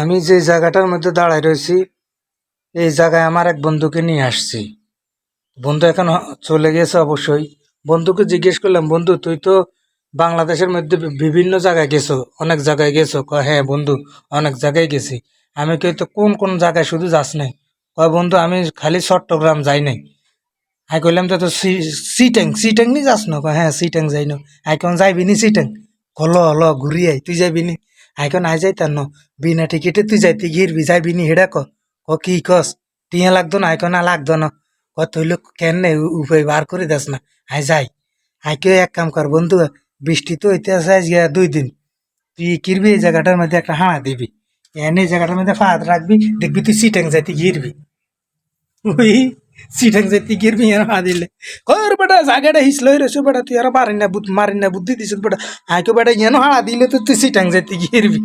আমি যে জায়গাটার মধ্যে দাঁড়ায় রয়েছি, এই জায়গায় আমার এক বন্ধুকে নিয়ে আসছি। বন্ধু এখন চলে গেছে অবশ্যই। বন্ধুকে জিজ্ঞেস করলাম, বন্ধু, তুই তো বাংলাদেশের মধ্যে বিভিন্ন জায়গায় গেছো, অনেক জায়গায় গেছো? কয় হ্যাঁ বন্ধু, অনেক জায়গায় গেছি। আমি কই তো কোন কোন জায়গায় শুধু যাস নাই। কয়, বন্ধু, আমি খালি চট্টগ্রাম যাই নাই। আই কইলাম, তো তো সি- সিটাং সিটাং নি যাস না? কয় হ্যাঁ সিটাং যাই না। আই কোন যাইবি নি সিটাং? কল ল ঘুরি তুই যাইবি নি? কোন আই যাইতাম ন বিনা টিকিটে তুই যাইতে গিরবি যাইবি নি হেডা ক। ক কি কস? টিয়া লাগতো না আই কোন না লাগতো না। ক, তুই লোক কেন উপায় বার করে দাস না। আই যাই। আই কেউ এক কাম কর বন্ধু, বৃষ্টি তো হইতে আছে আজকে দুই দিন। তুই কিরবি এই জায়গাটার মধ্যে একটা হাঁড়া দিবি। এনে এই জায়গাটার মধ্যে ফাঁদ রাখবি, দেখবি তুই সিটাং যাইতে গিরবি ওই সিটাং যাইতে গিরবি বিয়ার হাঁ দিলে। কর বেটা জায়গাটা হিসলো রয়েছে বেটা তুই আর মারিনা না মারিনা বুদ্ধি দিছিস বেটা। আইকে বেটা, ইয়ানো হাড়া দিলে তো তুই সিটাং যাইতে গিরবি